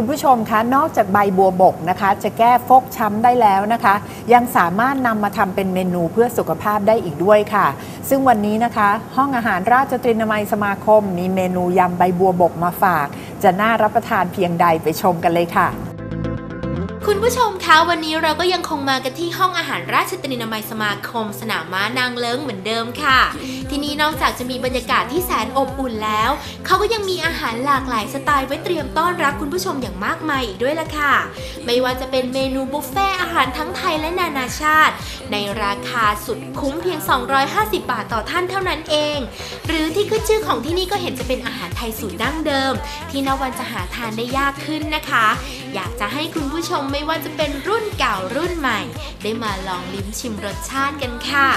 คุณผู้ชมคะนอกจากใบบัวบกนะคะ จะแก้ฟกช้ำได้แล้วนะคะ ยังสามารถนำมาทำเป็นเมนูเพื่อสุขภาพได้อีกด้วยค่ะ ซึ่งวันนี้นะคะ ห้องอาหารราชตรีนามัยสมาคม มีเมนูยำใบบัวบกมาฝาก จะน่ารับประทานเพียงใดไปชมกันเลยค่ะ คุณผู้ชมคะวันนี้เราก็ยังคงมากันที่ห้องอาหารราชตรีนามัยสมาคม สนามม้านางเลิ้งเหมือนเดิมค่ะ ที่นี่นอกจากจะมีบรรยากาศที่แสนอบอุ่นแล้ว เขาก็ยังมีอาหารหลากหลายสไตล์ไว้เตรียมต้อนรับคุณผู้ชมอย่างมากมายอีกด้วยล่ะค่ะ ไม่ว่าจะเป็นเมนูบุฟเฟ่อาหารทั้งไทยและนานาชาติ ในราคาสุดคุ้มเพียง 250 บาทต่อท่านเท่านั้นเอง หรือที่ขึ้นชื่อของที่นี่ก็เห็นจะเป็นอาหารไทยสูตรดั้งเดิม ที่นวันจะหาทานได้ยากขึ้นนะคะ อยากจะให้คุณผู้ชมไม่ว่าจะเป็นรุ่นเก่ารุ่นใหม่ ได้มาลองลิ้มชิมรสชาติกันค่ะ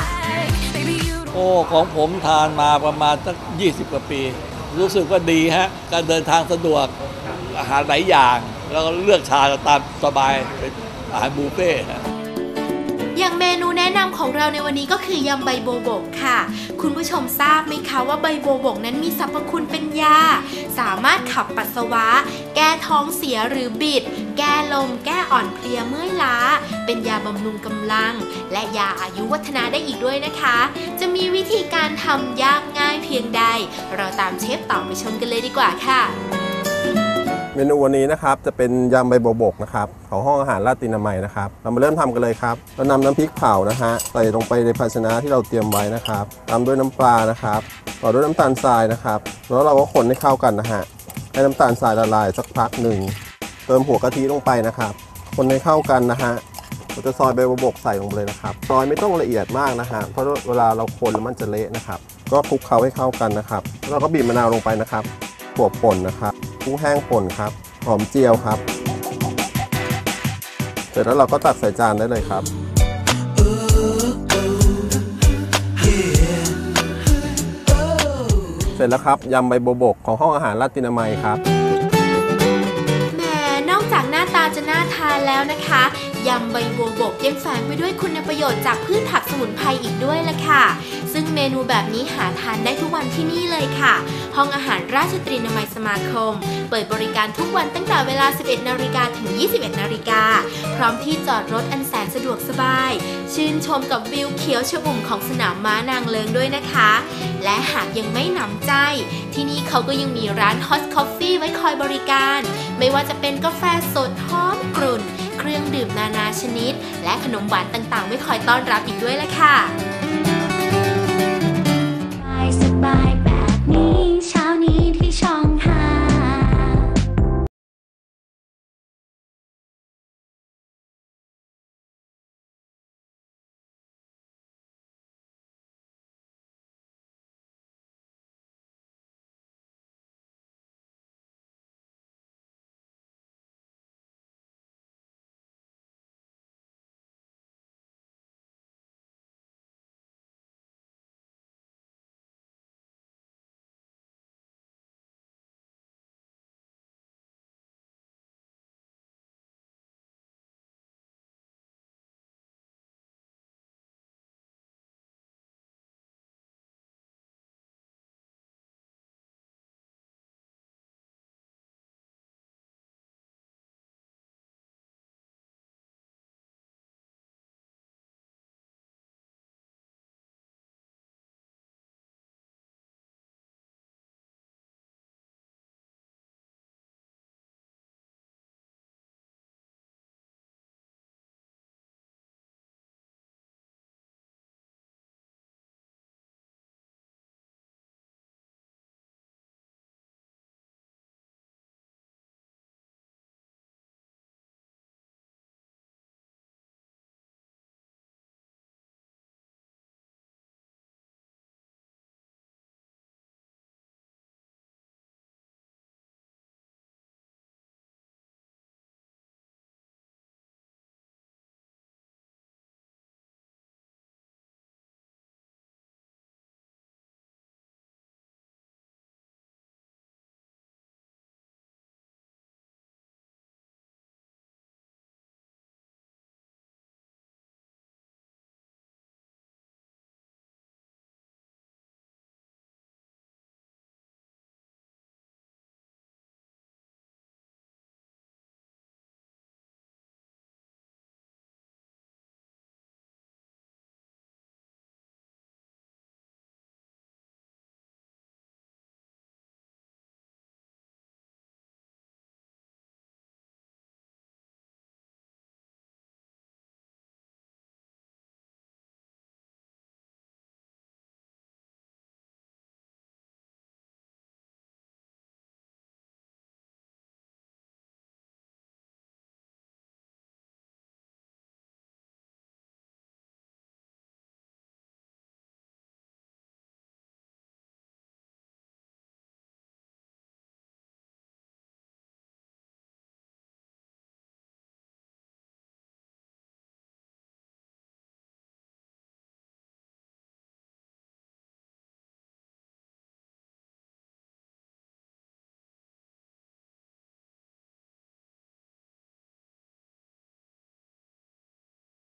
โอ้ของผมทานมาประมาณสัก20 กว่าปี รู้สึกว่าดีฮะ การเดินทางสะดวกอาหารหลายอย่าง แล้วก็เลือกชาตามสบายเป็นอาหารบุฟเฟ่ อย่างเมนูแนะนำของเราในวันนี้ก็คือยำใบโบบกค่ะ คุณผู้ชมทราบไหมคะว่าใบโบบกนั้นมีสรรพคุณเป็นยา สามารถขับปัสสาวะ แก้ท้องเสียหรือบิด แก้ลม แก้อ่อนเพลียเมื่อยล้า เป็นยาบำรุงกำลัง และยาอายุวัฒนะได้อีกด้วยนะคะ จะมีวิธีการทำยากง่ายเพียงใด เราตามเชฟต่อไปชมกันเลยดีกว่าค่ะ เมนูวันนี้นะครับจะเป็นยำใบบัวบกนะครับของห้องอาหารราตินามัยนะครับ เรามาเริ่มทำกันเลยครับเรานำน้ำพริกเผานะฮะใส่ลงไปในภาชนะที่เราเตรียมไว้นะครับตามด้วยน้ำปลานะครับต่อด้วยน้ำตาลทรายนะครับ แล้วเราก็คนให้เข้ากันนะฮะให้น้ำตาลทรายละลายสักพักหนึ่งเติมหัวกะทิลงไปนะครับ คนให้เข้ากันนะฮะเราจะซอยใบบัวบกใส่ลงไปเลยนะครับซอยไม่ต้องละเอียดมากนะฮะเพราะเวลาเราคนแล้วมันจะเละนะครับ ก็คลุกเคล้าให้เข้ากันนะครับแล้วก็บีบมะนาวลงไปนะครับถั่วป่นนะครับ กุ้งแห้งป่นครับ หอมเจียวครับ เสร็จแล้วเราก็ตักใส่จานได้เลยครับเสร็จแล้วครับยำใบโบบกของห้องอาหารลาตินามัยครับแหมนอกจากหน้าตาจะน่าทานแล้วนะคะยำใบบัวบกยังแฝงไปด้วยคุณประโยชน์จากพืชผักสมุนไพรอีกด้วยล่ะค่ะ ซึ่งเมนูแบบนี้หาทานได้ทุกวันที่นี่เลยค่ะ ห้องอาหารราชตรีนามัยสมาคม เปิดบริการทุกวันตั้งแต่เวลา 11 นาฬิกาถึง 21 นาฬิกา พร้อมที่จอดรถอันแสนสะดวกสบาย ชื่นชมกับวิวเขียวชอุ่มของสนามม้านางเลิงด้วยนะคะ และหากยังไม่หนำใจ ที่นี่เขาก็ยังมีร้าน Hot Coffee ไว้คอยบริการ ไม่ว่าจะเป็นกาแฟสดหอมกรุ่น เครื่องดื่มนานาชนิด และขนมหวานต่างๆ ไม่คอยต้อนรับอีกด้วยล่ะค่ะ สบาย